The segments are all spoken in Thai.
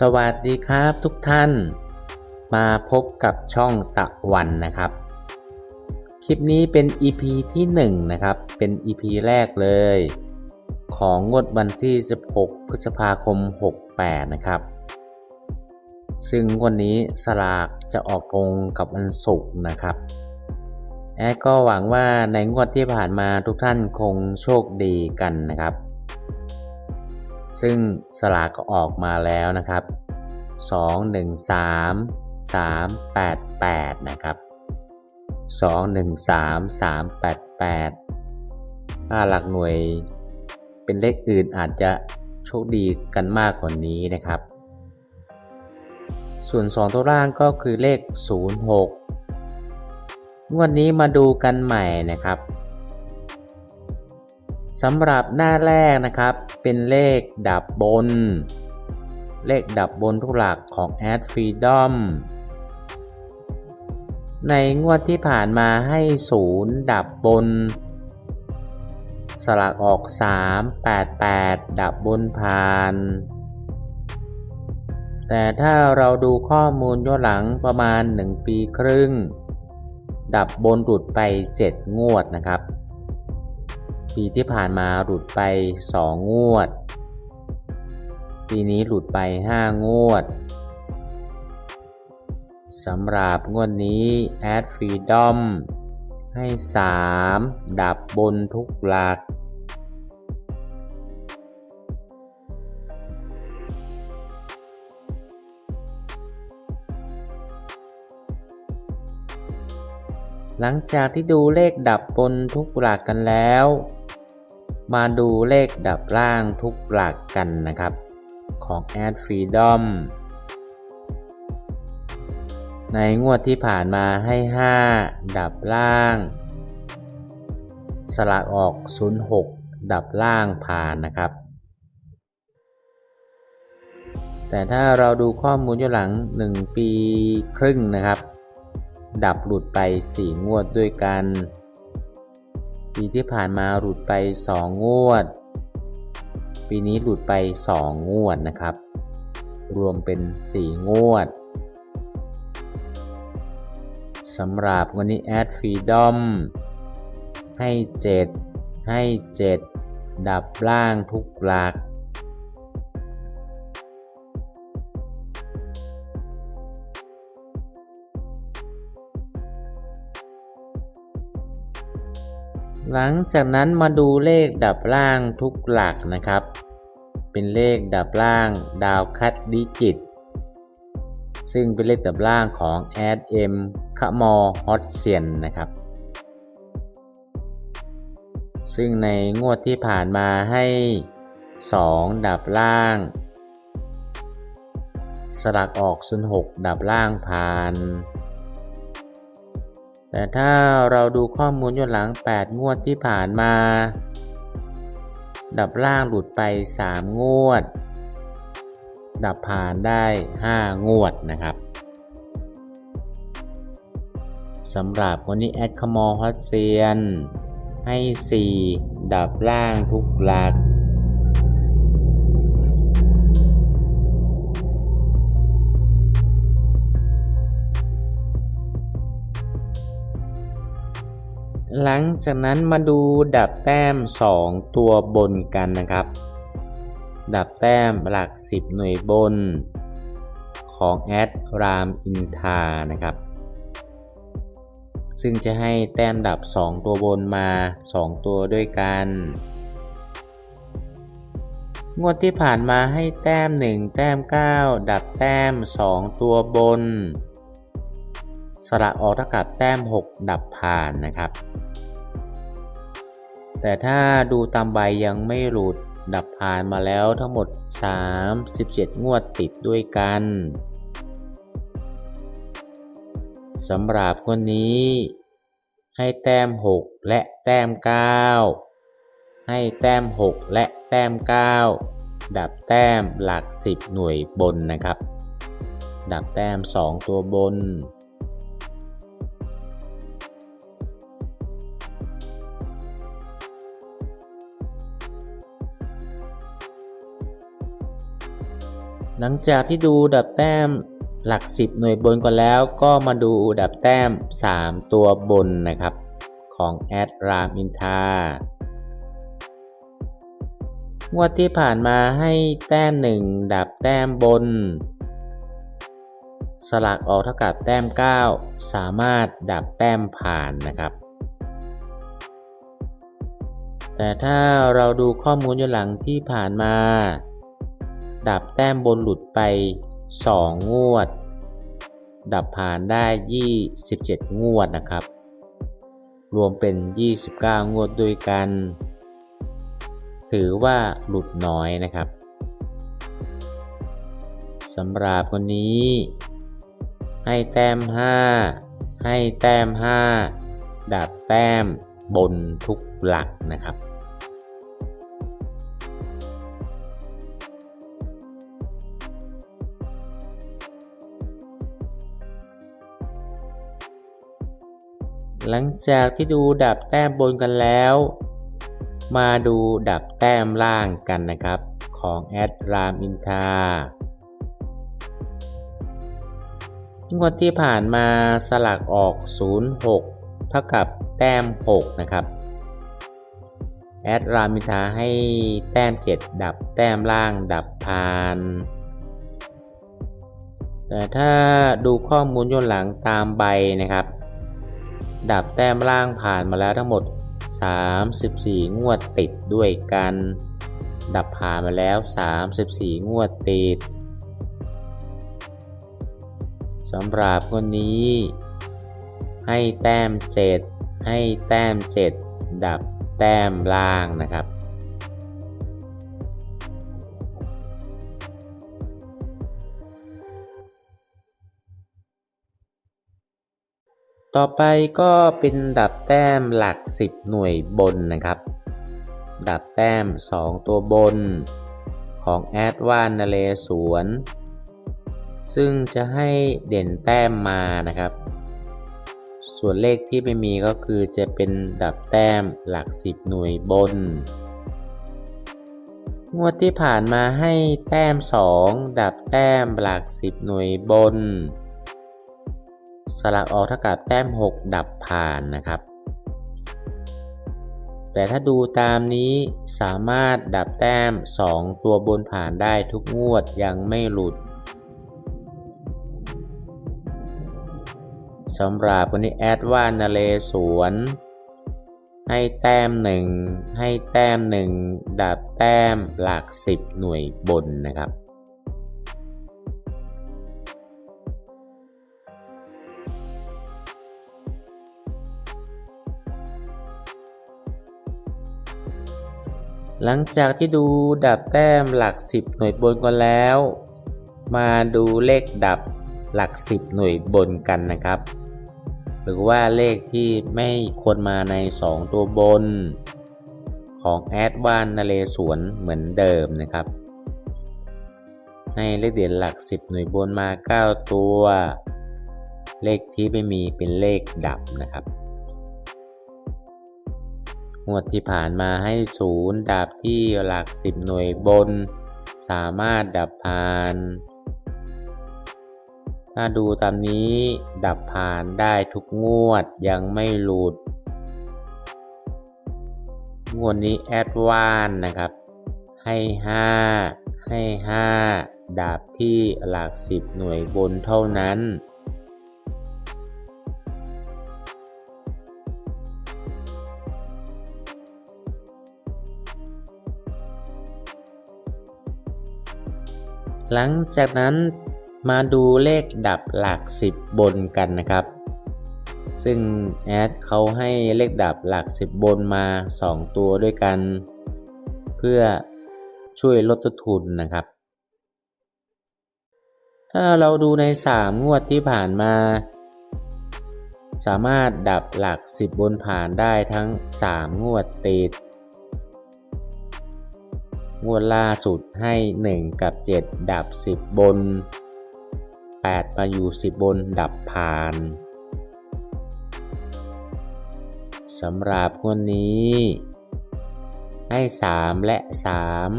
สวัสดีครับทุกท่าน มาพบกับช่องตะวันนะครับ คลิปนี้เป็น EP ที่1นะครับ เป็น EP แรกเลย ของงวดวันที่ 16 พฤษภาคม 68 นะครับ ซึ่งวันนี้สลากจะออกตรงกับวันศุกร์นะครับแอดก็หวังว่าในงวดที่ผ่านมาทุกท่านคงโชคดีกันนะครับ ซึ่งสลากก็ออกมาแล้วนะครับ 2 1 3 3 8 8 นะครับ 2 1 3 3 8 8 ถ้าหลักหน่วยเป็นเลขอื่นอาจจะโชคดีกันมากกว่านี้นะครับ ส่วน 2 ตัวล่างก็คือเลข 06 งวดนี้มาดูกันใหม่นะครับ สำหรับหน้าแรกนะครับ เป็นเลขดับบน เลขดับบนทุกหลักของ Ad Freedom ในงวดที่ผ่านมาให้ศูนย์ดับบน สลักออก 3 8 8 ดับบนผ่าน แต่ถ้าเราดูข้อมูลย้อนหลังประมาณ 1 ปีครึ่ง ดับบนหลุดไป 7 งวดนะครับ ปีที่ผ่านมาหลุดไป 2 งวด ปีนี้หลุดไป 5 งวดสำหรับงวดนี้ Ad Freedom ให้ 3 ดับบนทุกหลัก หลังจากที่ดูเลขดับบนทุกหลักกันแล้ว มาดูเลขดับล่างทุกหลักกันนะครับ ของ Ad Freedom ในงวดที่ผ่านมาให้ 5 ดับล่าง สลักออก 06 ดับล่างผ่านนะครับ แต่ถ้าเราดูข้อมูลย้อนหลัง 1 ปีครึ่งนะครับ ดับหลุดไป 4 งวดด้วยกัน ปีที่ผ่านมาหลุดไป 2 งวด ปีนี้หลุดไป 2 งวดนะครับ รวมเป็น 4 งวดสำหรับวันนี้แอดฟรีดอมให้ 7 ให้ 7 ดับล่างทุกหลัก หลังจากนั้นมาดูเลขดับล่างทุกหลักนะครับ เป็นเลขดับล่างดาวคัดดิจิต ซึ่งเป็นเลขดับล่างของ Ad M ขมอฮอตเซียนนะครับ ซึ่งในงวดที่ผ่านมาให้ 2 ดับล่าง สลักออก 06 ดับล่างผ่าน แต่ถ้าเราดูข้อมูลย้อนหลัง 8 งวดที่ผ่านมา ดับล่างหลุดไป 3 งวด ดับผ่านได้ 5 งวดนะครับสำหรับวันนี้แอดคมอฮอตเซียนให้ 4 ดับล่างทุกหลัก หลังจากนั้นมาดูดับแต้ม 2 ตัวบนกันนะครับ ดับแต้มหลัก 10 หน่วยบน ของแอดรามอินทานะครับ ซึ่งจะให้แต้มดับ 2 ตัวบนมา 2 ตัวด้วยกัน งวดที่ผ่านมาให้แต้ม 1 แต้ม 9 ดับแต้ม 2 ตัวบนสระออกเท่ากับแต้ม 6 ดับผ่านนะครับ แต่ถ้าดูตามใบยังไม่หลุดดับผ่านมาแล้วทั้งหมด 37 งวดติดด้วยกันสำหรับคนนี้ ให้แต้ม 6 และแต้ม 9 ให้แต้ม 6 และแต้ม 9 ดับแต้มหลัก 10 หน่วยบนนะครับ ดับแต้ม 2 ตัวบน ลังจากที่ดูดับแต้มหลัก 10 หน่วยบนก่อนแล้ว ก็มาดูดับแต้ม 3 ตัวบนนะครับ ของแอดรามอินทางวดที่ผ่านมาให้แต้ม 1 ดับแต้มบน สลักออกเท่ากับแต้ม 9 สามารถดับแต้มผ่านนะครับ แต่ถ้าเราดูข้อมูลย้อนหลังที่ผ่านมา ดับแต้มบนหลุดไป 2 งวด ดับผ่านได้ 27 งวดนะครับ รวมเป็น 29 งวดด้วยกัน ถือว่าหลุดน้อยนะครับสำหรับคนนี้ ให้แต้ม 5 ให้แต้ม 5 ดับแต้มบนทุกหลักนะครับ หลังจากที่ดูดับแต้มบนกันแล้ว มาดูดับแต้มล่างกันนะครับ ของแอดรามอินทางวดที่ผ่านมาสลักออก 06 เท่ากับแต้ม 6 นะครับ แอดรามินทาให้แต้ม 7 ดับแต้มล่างดับผ่าน แต่ถ้าดูข้อมูลย้อนหลังตามใบนะครับ ดับแต้มล่างผ่านมาแล้วทั้งหมด 34 งวดติดด้วยกัน ดับผ่านมาแล้ว 34 งวดติดสำหรับคนนี้ ให้แต้ม 7 ให้แต้ม 7 ดับแต้มล่างนะครับ ต่อไปก็เป็นดับแต้มหลัก 10 หน่วยบนนะครับ ดับแต้ม 2 ตัวบนของแอดวานนเลสวนซึ่งจะให้เด่นแต้มมานะครับ ส่วนเลขที่ไม่มีก็คือจะเป็นดับแต้มหลัก 10 หน่วยบน งวดที่ผ่านมาให้แต้ม 2 ดับแต้มหลัก 10 หน่วยบน สลักออกเท่ากับแต้ม 6 ดับผ่านนะครับ แต่ถ้าดูตามนี้สามารถดับแต้ม 2 ตัวบนผ่านได้ทุกงวดยังไม่หลุดสำหรับวันนี้แอดว่านาเลสวนให้แต้มหนึ่งให้แต้มหนึ่งดับแต้มหลักสิบหน่วยบนนะครับ หลังจากที่ดูดับแต้มหลักสิบหน่วยบนกันแล้ว มาดูเลขดับหลักสิบหน่วยบนกันนะครับ หรือว่าเลขที่ไม่ควรมาใน 2 ตัวบน ของแอดวานนาเลสวนเหมือนเดิมนะครับให้เลขเด่นหลัก 10 หน่วยบนมา 9 ตัว เลขที่ไม่มีเป็นเลขดับนะครับ งวดที่ผ่านมาให้ศูนย์ดับที่หลัก 10 หน่วยบน สามารถดับผ่าน ถ้าดูตามนี้ดับผ่านได้ทุกงวดยังไม่หลุด งวดนี้แอดวานนะครับ ให้ 5 ให้ 5ดาบที่หลัก 10 หน่วยบนเท่านั้น หลังจากนั้นมาดูเลขดับหลัก 10 บนกันนะครับ ซึ่งแอดเขาให้เลขดับหลัก 10 บนมา 2 ตัวด้วยกัน เพื่อช่วยลดต้นทุนนะครับ ถ้าเราดูใน 3 งวดที่ผ่านมา สามารถดับหลัก 10 บนผ่านได้ทั้ง 3 งวดติด งวดล่าสุดให้ 1 กับ 7 ดับ 10 บน 8 มาอยู่ 10 บนดับผ่านสำหรับคนนี้ ให้ 3 และ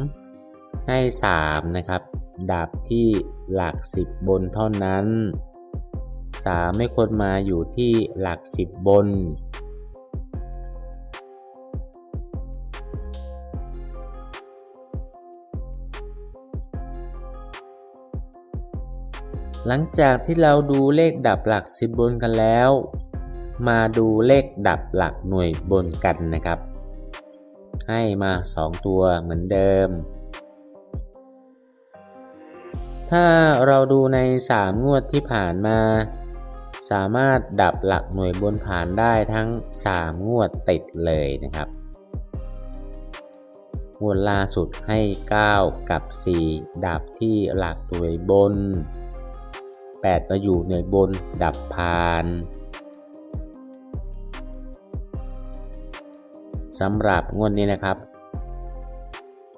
3 ให้ 3 นะครับดาบที่หลัก 10 บนเท่านั้น 3 ไม่ควรมาอยู่ที่หลัก 10 บน หลังจากที่เราดูเลขดับหลัก10บนกันแล้ว มาดูเลขดับหลักหน่วยบนกันนะครับ ให้มา 2 ตัวเหมือนเดิม ถ้าเราดูใน 3 งวดที่ผ่านมา สามารถดับหลักหน่วยบนผ่านได้ทั้ง 3 งวดติดเลยนะครับงวดล่าสุดให้ 9 กับ 4 ดับที่หลักหน่วยบน 8 มาอยู่หนือบนดับพานสำหรับงวดนี้นะครับ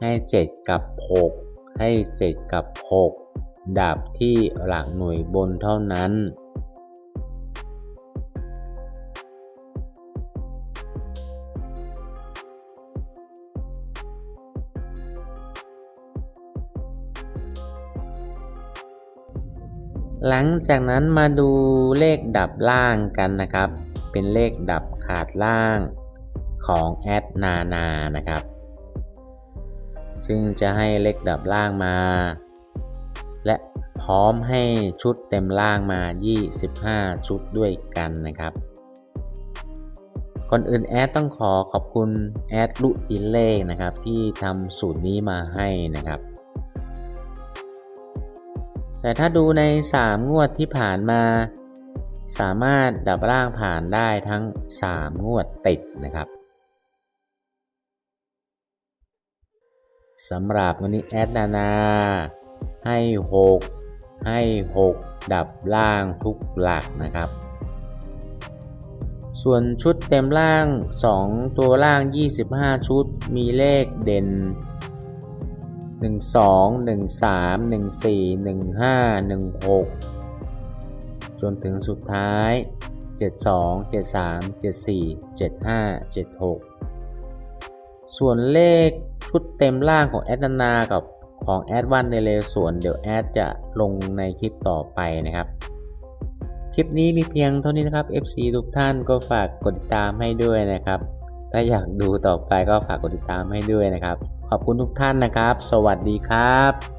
ให้ 7 กับ 6 ให้ 7 กับ 6 ดับที่หลักหน่วยบนเท่านั้น หลังจากนั้นมาดูเลขดับล่างกันนะครับ เป็นเลขดับขาดล่างของแอดนานานะครับ ซึ่งจะให้เลขดับล่างมา และพร้อมให้ชุดเต็มล่างมา 25 ชุดด้วยกันนะครับก่อนอื่นแอดต้องขอขอบคุณแอดลุจิเล่นะครับที่ทำสูตรนี้มาให้นะครับ แต่ถ้าดูใน 3 งวดที่ผ่านมา สามารถดับล่างผ่านได้ทั้ง 3 งวดติดนะครับสำหรับวันนี้แอดนานา ให้ 6 ให้ 6 ดับล่างทุกหลักนะครับ ส่วนชุดเต็มล่าง 2 ตัวล่าง 25 ชุดมีเลขเด่น 1 2 1 3 1 4 1 5 1 6จนถึงสุดท้าย72 73 74 75 76ส่วนเลขชุดเต็มล่างของแอดนานากับของแอดวันในเลส่วนเดี๋ยวแอดจะลงในคลิปต่อไปนะครับ คลิปนี้มีเพียงเท่านี้นะครับ FC ทุกท่านก็ฝากกดติดตามให้ด้วยนะครับ ถ้าอยากดูต่อไปก็ฝากกดติดตามให้ด้วยนะครับ ขอบคุณทุกท่านนะครับ สวัสดีครับ